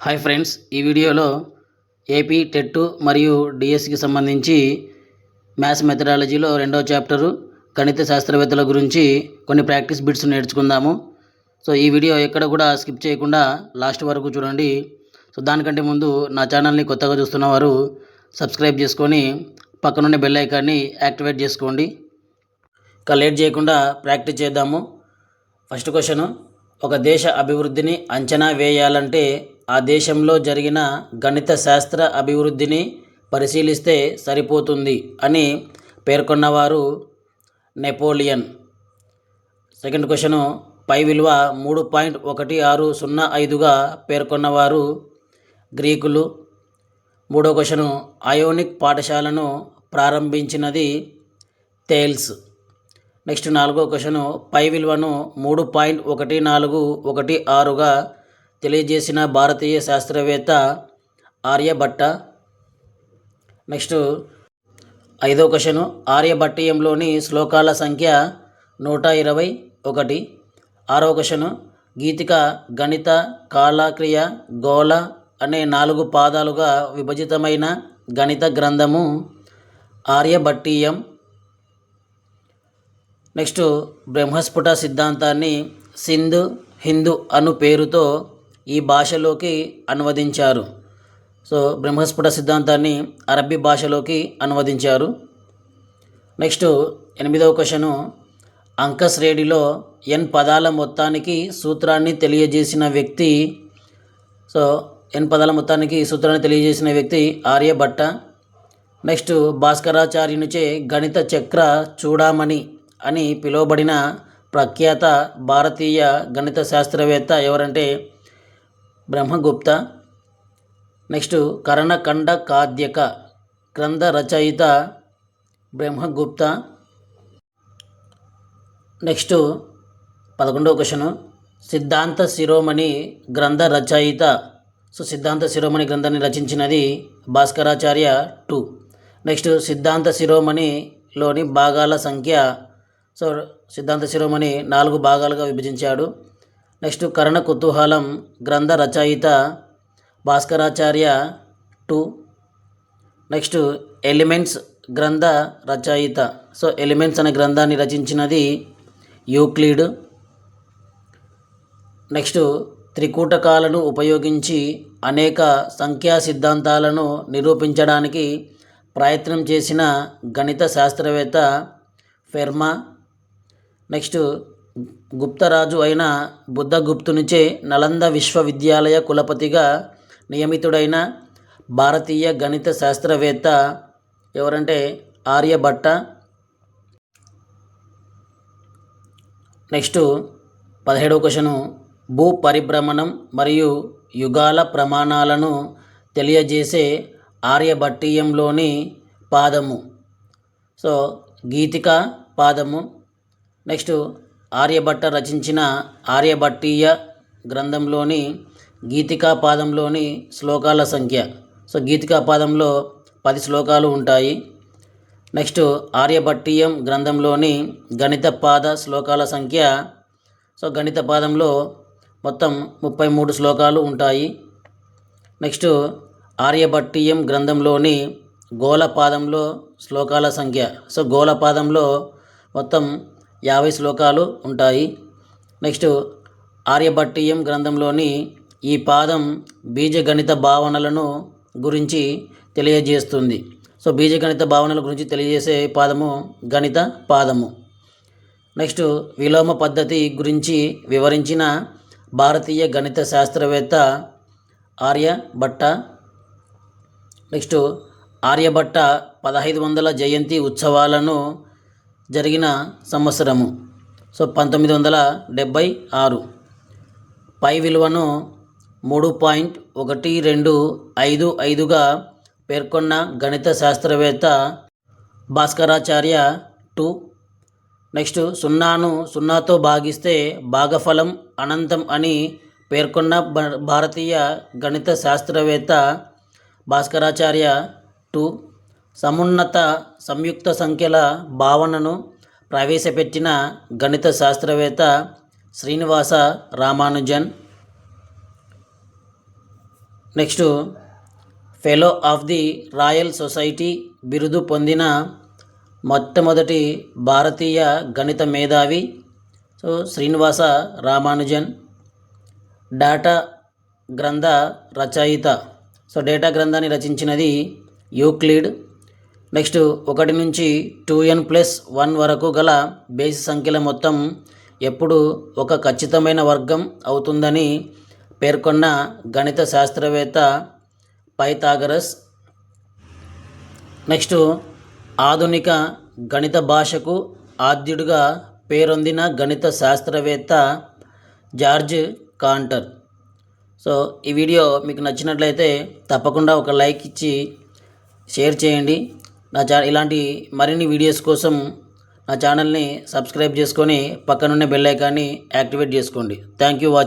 Hi friends ఈ వీడియోలో AP TET మరియు డిఎస్సికి సంబంధించి మ్యాథ్స్ మెథడాలజీలో రెండవ చాప్టరు గణిత శాస్త్రవేత్తల గురించి కొన్ని ప్రాక్టీస్ బిట్స్ నేర్చుకుందాము. సో ఈ వీడియో ఎక్కడ కూడా స్కిప్ చేయకుండా లాస్ట్ వరకు చూడండి. సో దానికంటే ముందు నా ఛానల్ని కొత్తగా చూస్తున్న వారు సబ్స్క్రైబ్ చేసుకొని పక్కనుండే బెల్ ఐకాన్ని యాక్టివేట్ చేసుకోండి. ఇక లేట్ చేయకుండా ప్రాక్టీస్ చేద్దాము. ఫస్ట్ క్వశ్చన్ ఒక దేశ అభివృద్ధిని అంచనా వేయాలంటే ఆ దేశంలో జరిగిన గణిత శాస్త్ర అభివృద్ధిని పరిశీలిస్తే సరిపోతుంది అని పేర్కొన్నవారు నెపోలియన్. సెకండ్ క్వశ్చన్ పై విలువ మూడు పాయింట్ ఒకటి ఆరు సున్నా ఐదుగా పేర్కొన్నవారు గ్రీకులు. మూడో క్వశ్చను అయోనిక్ పాఠశాలను ప్రారంభించినది తేల్స్. నెక్స్ట్ నాలుగో క్వశ్చను పై విలువను మూడు పాయింట్ ఒకటి నాలుగు ఒకటి ఆరుగా తెలియజేసిన భారతీయ శాస్త్రవేత్త ఆర్యభట్ట. నెక్స్ట్ ఐదో క్వశ్చను. ఆర్యభట్టీయంలోని శ్లోకాల సంఖ్య నూట ఇరవై ఒకటి. ఆరో క్వశ్చను. గీతిక గణిత కాలక్రియ గోళ అనే నాలుగు పాదాలుగా విభజితమైన గణిత గ్రంథము ఆర్యభట్టీయం. నెక్స్ట్ బ్రహ్మస్ఫుట సిద్ధాంతాన్ని సింధు హిందూ అను పేరుతో ఈ భాషలోకి అనువదించారు. సో బ్రహ్మస్ఫుట సిద్ధాంతాన్ని అరబ్బీ భాషలోకి అనువదించారు. నెక్స్ట్ ఎనిమిదవ క్వశ్చను అంకస్ రేడిలో ఎన్ పదాల మొత్తానికి సూత్రాన్ని తెలియజేసిన వ్యక్తి సో ఎన్ పదాల మొత్తానికి సూత్రాన్ని తెలియజేసిన వ్యక్తి ఆర్యభట్ట. నెక్స్ట్ భాస్కరాచార్యునిచే గణిత చక్ర చూడామణి అని పిలువబడిన ప్రఖ్యాత భారతీయ గణిత శాస్త్రవేత్త ఎవరంటే బ్రహ్మగుప్త. నెక్స్ట్ కరణఖండ కాద్యక గ్రంథ రచయిత బ్రహ్మగుప్త. నెక్స్ట్ పదకొండవ క్వశ్చను. సిద్ధాంత శిరోమణి గ్రంథ రచయిత. సో సిద్ధాంత శిరోమణి గ్రంథాన్ని రచించినది భాస్కరాచార్య టూ. నెక్స్ట్ సిద్ధాంత శిరోమణిలోని భాగాల సంఖ్య. సో సిద్ధాంత శిరోమణి నాలుగు భాగాలుగా విభజించాడు. నెక్స్ట్ కరణ కుతూహలం గ్రంథ రచయిత భాస్కరాచార్య టూ. నెక్స్ట్ ఎలిమెంట్స్ గ్రంథ రచయిత. సో ఎలిమెంట్స్ అనే గ్రంథాన్ని రచించినది యూక్లిడ్. నెక్స్ట్ త్రికూటకాలను ఉపయోగించి అనేక సంఖ్యా సిద్ధాంతాలను నిరూపించడానికి ప్రయత్నం చేసిన గణిత శాస్త్రవేత్త ఫెర్మా. నెక్స్ట్ గుప్తరాజు అయిన బుద్ధగుప్తునిచే నలంద విశ్వవిద్యాలయ కులపతిగా నియమితుడైన భారతీయ గణిత శాస్త్రవేత్త ఎవరంటే ఆర్యభట్ట. నెక్స్ట్ పదిహేడవ క్వశ్చను. భూ పరిభ్రమణం మరియు యుగాల ప్రమాణాలను తెలియజేసే ఆర్యభట్టీయంలోని పాదము. సో గీతిక పాదము. నెక్స్ట్ ఆర్యభట్ట రచించిన ఆర్యభట్టీయ గ్రంథంలోని గీతికా పాదంలోని శ్లోకాల సంఖ్య. సో గీతికా పాదంలో పది శ్లోకాలు ఉంటాయి. నెక్స్ట్ ఆర్యభట్టీయం గ్రంథంలోని గణిత పాద శ్లోకాల సంఖ్య. సో గణిత పాదంలో మొత్తం ముప్పై మూడు శ్లోకాలు ఉంటాయి. నెక్స్ట్ ఆర్యభట్టీయం గ్రంథంలోని గోళపాదంలో శ్లోకాల సంఖ్య. సో గోళపాదంలో మొత్తం యాభై శ్లోకాలు ఉంటాయి. నెక్స్ట్ ఆర్యభట్టీయం గ్రంథంలోని ఈ పాదం బీజగణిత భావనలను గురించి తెలియజేస్తుంది. సో బీజగణిత భావనల గురించి తెలియజేసే పాదము గణిత పాదము. నెక్స్ట్ విలోమ పద్ధతి గురించి వివరించిన భారతీయ గణిత శాస్త్రవేత్త ఆర్యభట్ట. నెక్స్ట్ ఆర్యభట్ట పదహైదు వందల జయంతి ఉత్సవాలను జరిగిన సంవత్సరము. సో పంతొమ్మిది వందల డెబ్భై ఆరు. పై విలువను మూడు పాయింట్ ఒకటి రెండు ఐదు ఐదుగా పేర్కొన్న గణిత శాస్త్రవేత్త భాస్కరాచార్య టూ. నెక్స్ట్ సున్నాను సున్నాతో భాగిస్తే భాగఫలం అనంతం అని పేర్కొన్న భారతీయ గణిత శాస్త్రవేత్త భాస్కరాచార్య టూ. సమున్నత సంయుక్త సంఖ్యల భావనను ప్రవేశపెట్టిన గణిత శాస్త్రవేత్త Srinivasa Ramanujan. Next fellow of the royal society బిరుదు పొందిన మొట్టమొదటి భారతీయ గణిత మేధావి సో శ్రీనివాస రామానుజన్. డాటా గ్రంథ రచయిత. సో డేటా గ్రంథాన్ని రచించినది యూక్లిడ్. నెక్స్ట్ ఒకటి నుంచి టూ ఎన్ ప్లస్ వన్ వరకు గల బేసి సంఖ్యల మొత్తం ఎప్పుడు ఒక ఖచ్చితమైన వర్గం అవుతుందని పేర్కొన్న గణిత శాస్త్రవేత్త పైథాగరస్. నెక్స్ట్ ఆధునిక గణిత భాషకు ఆద్యుడిగా పేరొందిన గణిత శాస్త్రవేత్త జార్జ్ కాంటర్. సో ఈ వీడియో మీకు నచ్చినట్లయితే తప్పకుండా ఒక లైక్ ఇచ్చి షేర్ చేయండి. నా ఛా ఇలాంటి మరిన్ని వీడియోస్ కోసం నా ఛానల్ని సబ్స్క్రైబ్ చేసుకొని పక్కనున్న బెల్ ఐకాన్ని యాక్టివేట్ చేసుకోండి. Thank you watch